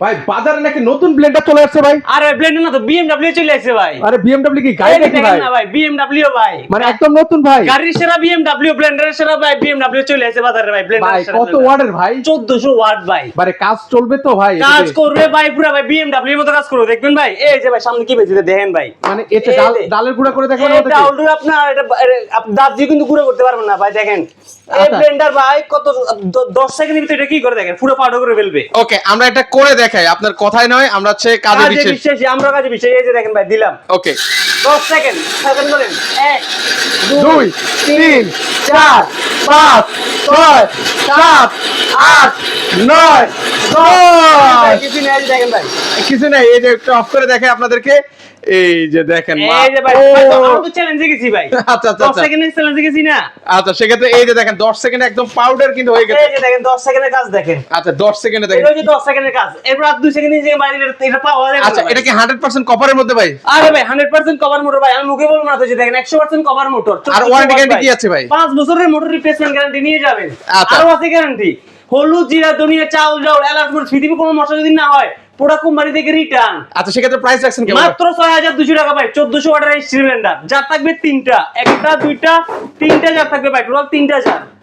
ভাই বাজারে নাকি নতুন ব্লেন্ডার চলে আসছে ভাই? আরে ব্লেন্ডার না তো বিএমডব্লিউ চলে আসছে ভাই। আরে বিএমডব্লিউ কি গাড়ি নাকি ভাই? না ভাই বিএমডব্লিউ ভাই। মানে একদম নতুন ভাই। গাড়ির সেরা বিএমডব্লিউ ব্লেন্ডারের সেরা ভাই বিএমডব্লিউ চলে আসছে বাজারে ভাই ভাই ব্লেন্ডারের সেরা কত ওয়ার্ডের ভাই? 1400 ওয়াট ভাই। মানে কাজ চলবে তো ভাই কাজ? করবে ভাই পুরো ভাই বিএমডব্লিউ এর মতো কাজ করবে দেখবেন ভাই? এই যে ভাই সামনে কি পেয়েছে দেখেন ভাই। মানে এটা ডাল ডালের গুঁড়া করে দেখবেন এটা আপনার এটা দাঁত দিয়ে কিন্তু গুঁড়ো করতে পারবেন না ভাই দেখেন। এই আচ্ছা। ব্লেন্ডার ভাই কত দ- সেকেন্ডের ভিতরে এটা কি করে দেখেন? পুরো পাউডার করে ফেলবে। ওকে আমরা এটা করে দেখাই। আপনার কথাই নয় আমরা হচ্ছে কাজে কাজে বিশেষ আমরা কাজে এই যে দেখেন ভাই দিলাম। ওকে দশ সেকেন্ড সেকেন্ড বলেন। এক দুই তিন চার পাঁচ ছয় সাত আট নয় দশ। কিছু নেই এই যে একটু অফ করে দেখাই আপনাদেরকে। এই যে দেখেন এই যে ভাই ও! ভাই, তো আমরা তো চ্যালেঞ্জে গেছি ভাই। আচ্ছা আচ্ছা আচ্ছা। চ্যালেঞ্জে গেছি না? আচ্ছা সেক্ষেত্রে এই যে দেখেন 10 সেকেন্ড একদম পাউডার কিন্তু হয়ে গেছে। এই যে দেখেন দশ সেকেন্ডের কাজ দেখেন। আচ্ছা 10 সেকেন্ডে দেখেন। সেকেন্ডের কাজ। এরপর আর দুই সেকেন্ড যে বাইরে এটা- এটা পাওয়া যাবে আচ্ছা এটা কি 100% কপারের মধ্যে ভাই? আরে ভাই হান্ড্রেড পার্সেন্ট কভার মোটর ভাই আমি মুখে বলব না তো যে দেখেন একশো পার্সেন্ট কভার মোটর আর warranty guarantee কি আছে ভাই? পাঁচ বছরের মোটর রিপ্লেসমেন্ট গ্যারান্টি নিয়ে যাবেন আচ্ছা। আরও আছে গ্যারান্টি হলুদ জিরা ধনিয়া চাউল ডাউল এলাচ মরিচ পৃথিবী কোনো মশলা যদি না হয় পুরো কোম্পানি থেকে রিটার্ন আচ্ছা সেক্ষেত্রে প্রাইস রাখছেন কেমন? মাত্র ছয় হাজার দুশো টাকা ভাই চোদ্দশো ওয়াটার সিলিন্ডার যার থাকবে তিনটা। একটা দুইটা তিনটা যার থাকবে ভাই টোটাল তিনটা যার